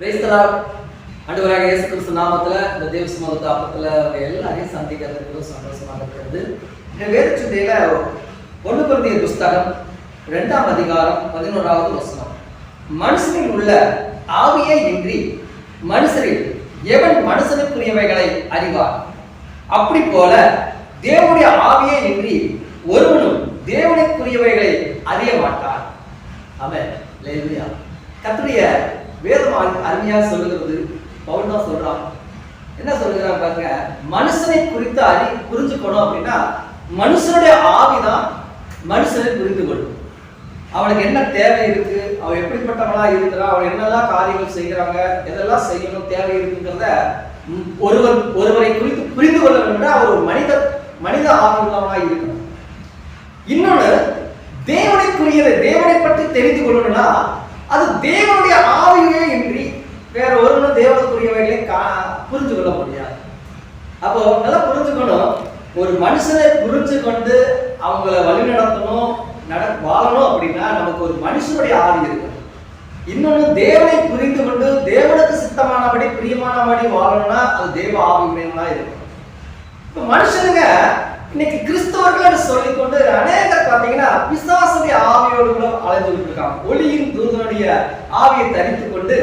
கிரைஸ்தலார் ஆண்டவராக இயேசு கிறிஸ்து நாமத்துல இந்த தேவ சுமத தாப்பத்துல எல்லாரையும் சந்திக்கிறதுக்கு சந்தோஷமாக இருக்கிறது. இந்த வேத சிந்தையில ஒன்று குருந்திய புஸ்தகம் இரண்டாம் அதிகாரம் பதினோராவது வசனம். மனுஷனில் உள்ள ஆவியே இன்றி மனுஷரில் எவன் மனுஷனுக்குரியவைகளை அறிவார் அப்படி போல தேவனுடைய ஆவியே இன்றி ஒருவனும் தேவனுக்குரியவைகளை அறிய மாட்டார் அவன் லேலுயா கத்துடைய வேதம் அருமையாக சொல்லுகிறது. பவுல் தான் சொல்றான். என்ன சொல்லுகிறான் பாருங்க மனுஷனை குறித்து அறி புரிஞ்சுக்கணும் அப்படின்னா மனுஷனுடைய ஆவிதான் மனுஷனை புரிந்து கொள்ளும். அவனுக்கு என்ன தேவை இருக்கு அவன் எப்படிப்பட்டவனா இருக்கிறான் அவன் என்னெல்லாம் காரியங்கள் செய்கிறாங்க எதெல்லாம் செய்யணும் தேவை இருக்குங்கிறத ஒருவர் ஒருவரை குறித்து புரிந்து கொள்ள வேண்டும் அவர் ஒரு மனித மனித ஆவி இருக்கணும். இன்னொன்று தேவனைக்குரியதை தேவனை பற்றி தெரிந்து கொள்ளணும்னா அது தேவனுடைய ஆவியே இன்றி வேற ஒருவனும் தேவனுக்குரியவைகளை கா புரிந்து கொள்ள முடியாது அப்போ நல்லா புரிஞ்சுக்கணும். ஒரு மனுஷனை புரிஞ்சு கொண்டு அவங்கள வழிநடத்தணும் நட வாழணும் அப்படின்னா நமக்கு ஒரு மனுஷனுடைய ஆவி இருக்கு. இன்னொன்னு தேவனை புரிந்து கொண்டு தேவனுக்கு சித்தமானபடி பிரியமானபடி வாழணும்னா அது தேவ ஆவியுடையவனா இருக்கும் இப்போ மனுஷனுங்க இன்னைக்கு கிறிஸ்தவர்கள் சொல்லிக்கொண்டு அநேகர் பார்த்தீங்கன்னா பிசாசுடைய ஆவியோடு கூட கொண்டிருக்கான் ஒளியின் தூதனுடைய ஆவியை தரித்து கொண்டு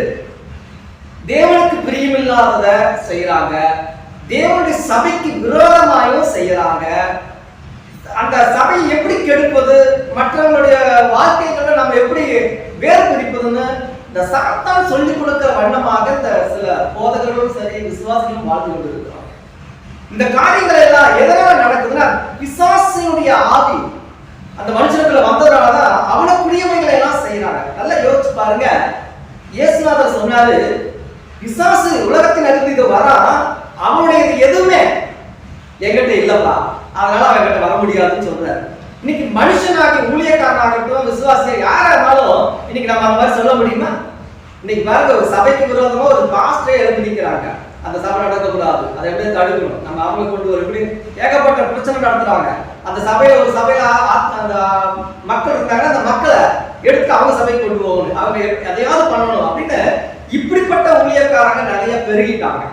தேவனுக்கு பிரியமில்லாதத செய்யறாங்க தேவனுடைய சபைக்கு விரோதமாயும் செய்யறாங்க அந்த சபையை எப்படி கெடுப்பது? மற்றவங்களுடைய வாழ்க்கைகளை நம்ம எப்படி வேறு பிரிப்பதுன்னு இந்த சாத்தான் சொல்லிக் கொடுக்கிற வண்ணமாக இந்த சில போதகர்களும் சரி விசுவாசிகளும் வாழ்ந்து கொண்டு இந்த காரியங்கள் எல்லாம் எதனால நடக்குதுன்னா பிசாசினுடைய ஆவி அந்த மனுஷனுக்குள்ள வந்ததுனாலதான் அவனுக்குரியவைகளை எல்லாம் செய்யறாங்க நல்லா யோசிச்சு பாருங்க. இயேசுநாதர் சொன்னாரு பிசாசு உலகத்தின் அருள் இது வரான் அவனுடைய இது எதுவுமே எங்கிட்ட இல்லப்பா. அதனால அவன் கிட்ட வர முடியாதுன்னு சொல்றாரு. இன்னைக்கு மனுஷனாகி ஊழியக்காரனாகட்டும் விசுவாசியா யாரா இருந்தாலும் இன்னைக்கு நம்ம அந்த மாதிரி சொல்ல முடியுமா? இன்னைக்கு பாருங்க ஒரு சபைக்கு விரோதமா ஒரு பாஸ்டரே எழுப்பி நிற்கிறாங்க அந்த சபை நடக்கக்கூடாது. அதை எப்படி தடுக்கணும். நம்ம அவங்களுக்கு கொண்டு வரும். இப்படி ஏகப்பட்ட பிரச்சனை நடத்துறாங்க. அந்த சபையை ஒரு சபையில அந்த மக்கள் இருந்தாங்க அந்த மக்களை எடுத்து அவங்க சபைக்கு கொண்டு போகணும். அவங்க எதையாவது பண்ணணும் அப்படின்னு இப்படிப்பட்ட ஊழியக்காரங்க நிறைய பெருகிட்டாங்க.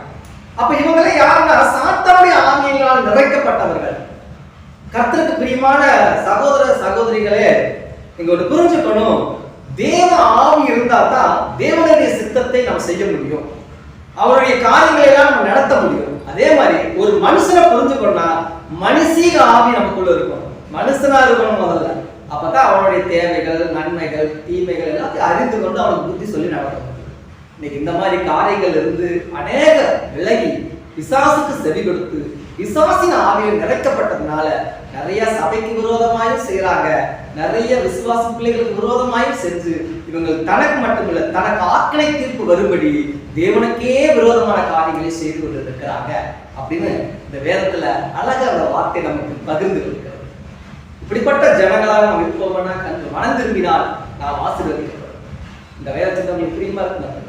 அப்ப இவங்களே யாருன்னா சாத்தானுடைய ஆங்கியங்களால் நிறைக்கப்பட்டவர்கள். கர்த்தருக்கு பிரியமான சகோதர சகோதரிகளே நீங்க ஒன்று புரிஞ்சுக்கணும். தேவ ஆவி இருந்தா தான் தேவனுடைய சித்தத்தை நாம் செய்ய முடியும். அவருடைய காரியங்களை எல்லாம் நம்ம நடத்த முடியும். அதே மாதிரி ஒரு மனுஷனை புரிஞ்சுக்கணும்னா மனுஷீக ஆவி நமக்குள்ள இருக்கும். மனுஷனா இருக்கணும் முதல்ல. அப்பதான் அவனுடைய தேவைகள் நன்மைகள் தீமைகள் எல்லாத்தையும் அறிந்து கொண்டு அவனுக்கு புத்தி சொல்லி நடக்க இன்னைக்கு இந்த மாதிரி காரியங்கள் இருந்து அநேக விலகி பிசாசுக்கு செவி கொடுத்து விசுவாசின் ஆவியில் நிறைக்கப்பட்டதுனால நிறைய சபைக்கு விரோதமாயும் செய்யறாங்க நிறைய விசுவாச பிள்ளைகளுக்கு விரோதமாயும் செஞ்சு இவங்க தனக்கு மட்டுமில்ல தனக்கு ஆக்கனை தீர்ப்பு வரும்படி தேவனுக்கே விரோதமான காரியங்களை செய்து கொண்டு இருக்கிறாங்க அப்படின்னு இந்த வேதத்துல அழகா அந்த வார்த்தை நமக்கு பகிர்ந்து இருக்கிறது இப்படிப்பட்ட ஜனங்களாக நாம் இருப்போம்னா கண்டு மனம் திரும்பினால் நாம் ஆசீர்வதிக்கப்படும். இந்த வேதத்தை உங்களுக்கு பிரியமா இருந்தால்